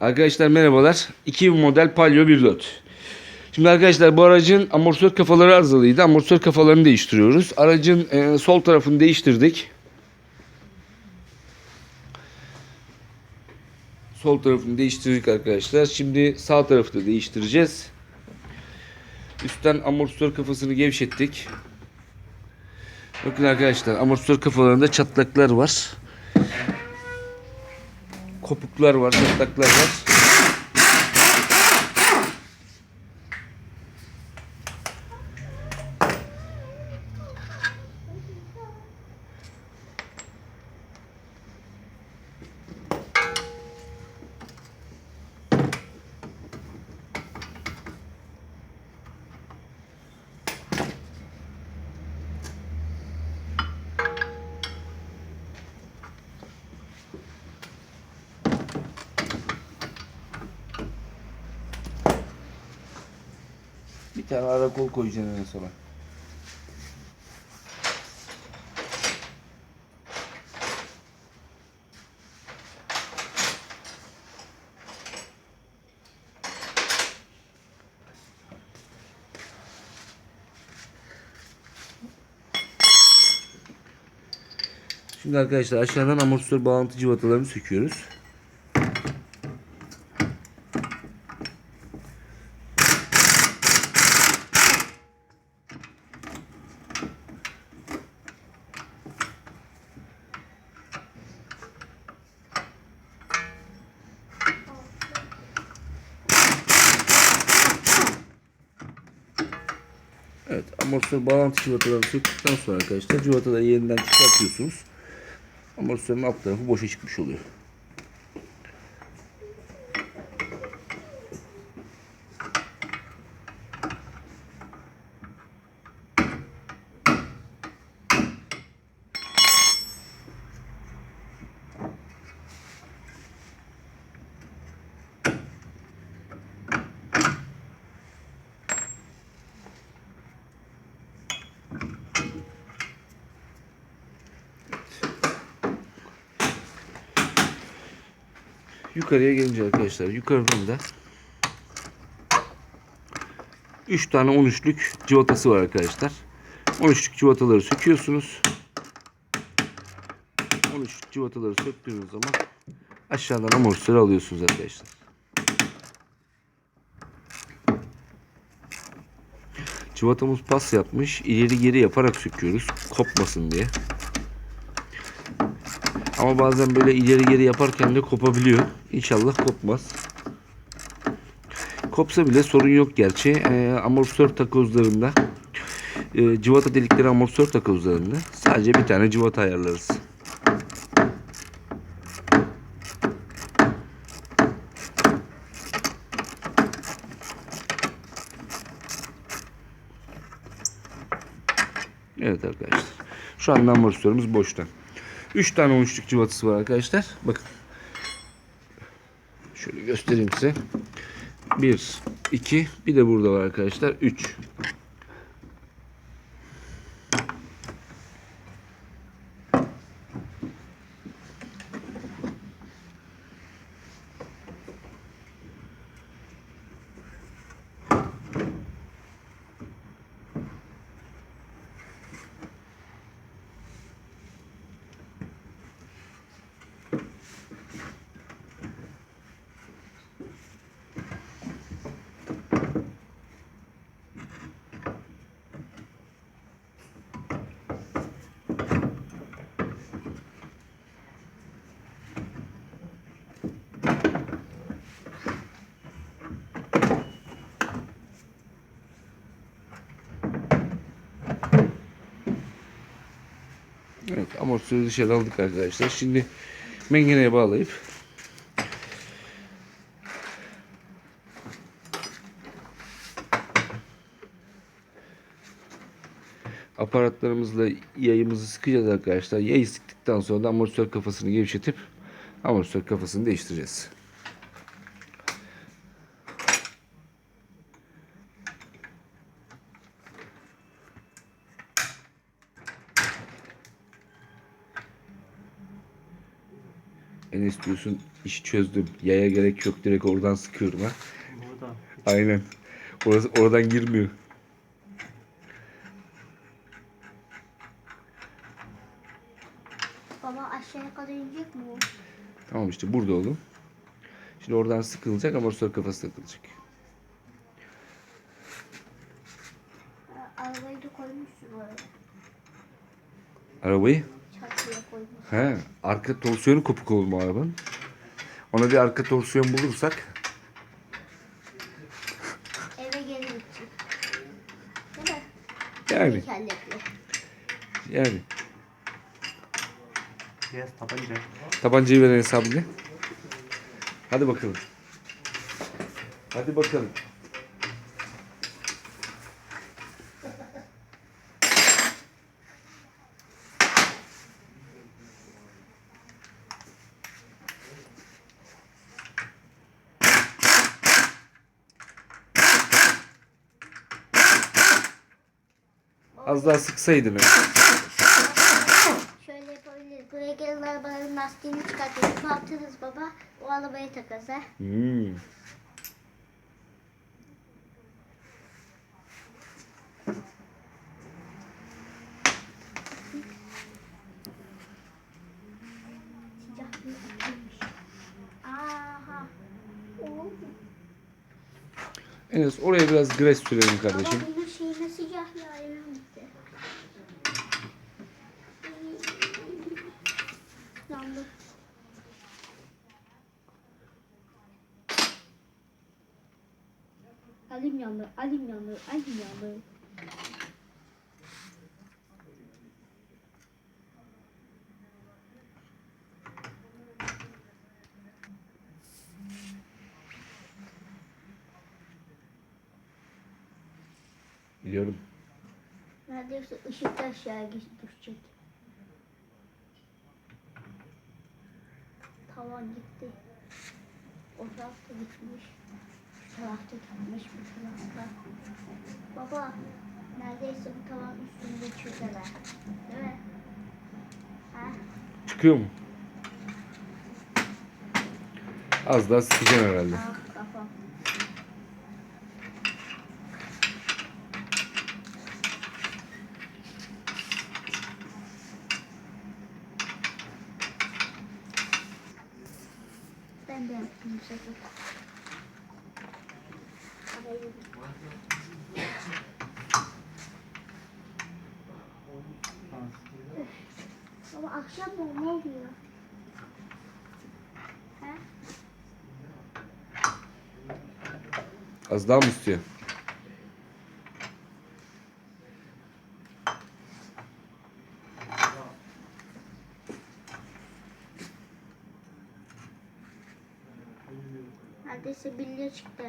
Arkadaşlar merhabalar. 2 model Palio 1.4. Şimdi arkadaşlar bu aracın amortisör kafaları arızalıydı. Amortisör kafalarını değiştiriyoruz. Aracın e, sol tarafını değiştirdik. Sol tarafını değiştirdik arkadaşlar. Şimdi sağ tarafı da değiştireceğiz. Üstten amortisör kafasını gevşettik. Bakın arkadaşlar amortisör kafalarında çatlaklar var. Kopuklar var, çatlaklar var. Tane ara kol koyacaksın en sona. Şimdi arkadaşlar aşağıdan amortisör bağlantı cıvatalarını söküyoruz. Evet amortisör bağlantı cıvatalarını söktükten sonra arkadaşlar cıvataları yeniden çıkartıyorsunuz. Amortisörün alt tarafı boşa çıkmış oluyor. Yukarıya gelince arkadaşlar yukarıdan da 3 tane 13'lük civatası var arkadaşlar. 13'lük civataları söküyorsunuz. 13'lük civataları söktüğünüz zaman aşağıdan amortisörü alıyorsunuz arkadaşlar. Civatamız pas yapmış. İleri geri yaparak söküyoruz. Kopmasın diye. Ama bazen böyle ileri geri yaparken de kopabiliyor. İnşallah kopmaz. Kopsa bile sorun yok gerçi. Ee, amortisör takozlarında e, civata delikleri amortisör takozlarında sadece bir tane civata ayarlarız. Evet arkadaşlar. Şu anda amortisörümüz boşta. 3 tane 13'lük cıvatası var arkadaşlar. Bakın. Şöyle göstereyim size. 1, 2, bir de burada var arkadaşlar. 3. Evet amortisörü dışarı aldık arkadaşlar. Şimdi mengeneye bağlayıp aparatlarımızla yayımızı sıkacağız arkadaşlar. Yayı sıktıktan sonra da amortisör kafasını gevşetip amortisör kafasını değiştireceğiz. En istiyorsun işi çözdüm. Yaya gerek yok direkt oradan sıkıyorum ha. Burada. Aynen. Orası, oradan girmiyor. Baba aşağıya kadar inecek mi? Tamam işte burada oğlum. Şimdi oradan sıkılacak amortisör kafası takılacak. Arabayı da koymuşsun oraya. Arabayı. He, arka torsiyonu kopuk olma arabanın. Ona bir arka torsiyon bulursak Eve geri gidecek. Değil mi? yani Tekerlekli. yani Yes tabanca. tabancayı veren hesabını. Hadi bakalım. Hadi bakalım. Az daha sıksaydın. öyle. Şöyle yapabiliriz. Buraya gelen arabaların lastiğini çıkartırız. Ne yaptınız baba? O arabaya takarız ha. Hmm. Enes oraya biraz gres sürelim kardeşim. Baba bunun şeyine sıcak ya elim gitti. Yandı. Alim yandı, alim yandı, alim yandı. Biliyorum. Neredeyse ışık da aşağı geç düşecek. Tavan gitti. O tarafta gitmiş. Tarafta gitmiş bu tarafta. Baba neredeyse bu tavan üstünde çökeler. Değil mi? Ha? Çıkıyor mu? Az daha sıkacağım herhalde. Ah kafam. Ben de yaptım bu sefer. Baba akşam mı ne oluyor? He? Az daha mı istiyor? Neredeyse birliğe çıktı.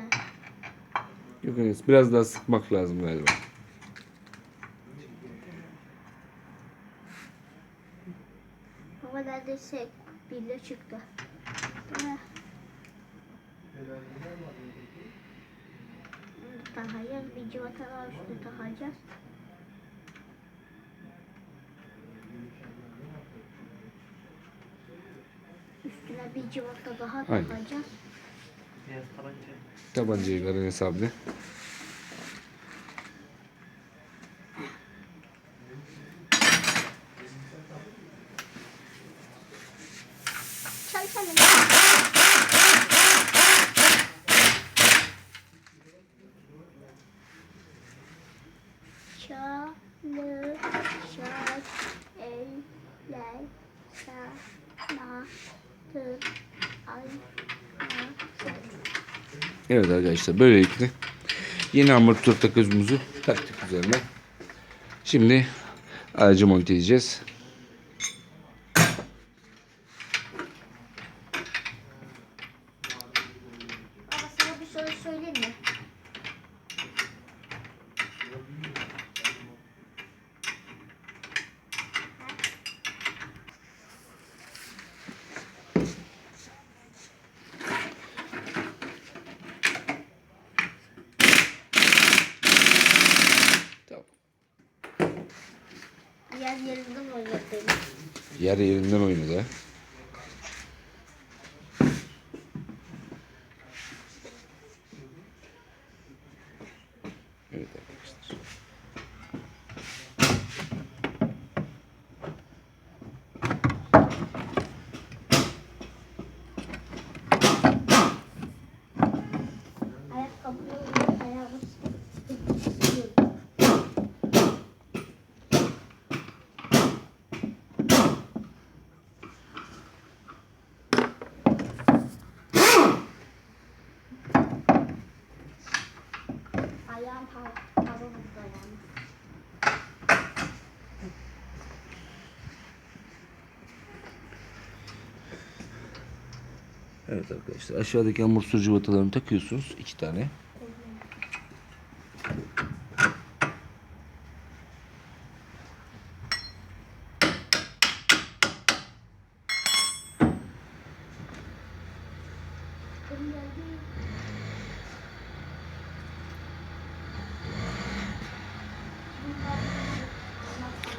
Yok Enes biraz daha sıkmak lazım galiba. Baba neredeyse birliğe çıktı. Değil mi? Tahayacağız. Bir civata var üstüne tahayacağız. Üstüne bir civata daha Aynen. tahayacağız. Yes tabanca. Tabancayı veren hesabını. Çalışalım. Evet arkadaşlar böylelikle yeni amortisör taközümüzü taktık üzerine. Şimdi aracı monte edeceğiz. Yer yerinden oynadı. Evet arkadaşlar. Evet arkadaşlar aşağıdaki amortisör cıvatalarını takıyorsunuz. iki tane.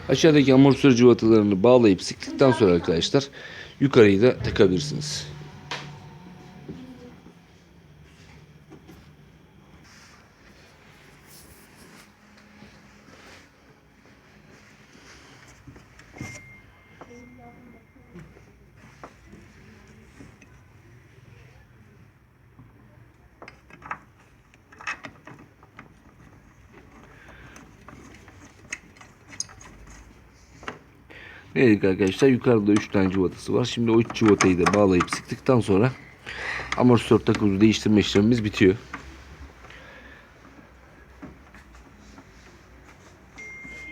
Aşağıdaki amortisör cıvatalarını bağlayıp sıktıktan sonra arkadaşlar yukarıyı da takabilirsiniz. Ne dedik arkadaşlar? Yukarıda 3 tane cıvatası var. Şimdi o 3 cıvatayı da bağlayıp sıktıktan sonra amortisör takozu değiştirme işlemimiz bitiyor.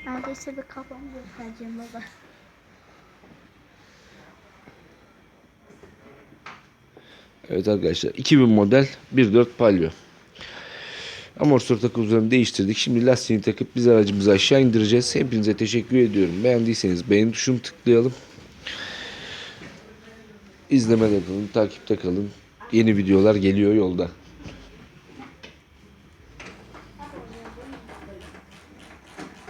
Neredeyse bir kafam göstereceğim baba. Evet arkadaşlar 2000 model 1.4 Palio. Amortisör takozlarını değiştirdik. Şimdi lastiğini takıp biz aracımızı aşağı indireceğiz. Hepinize teşekkür ediyorum. Beğendiyseniz beğeni tuşunu tıklayalım. İzlemede kalın, takipte kalın. Yeni videolar geliyor yolda.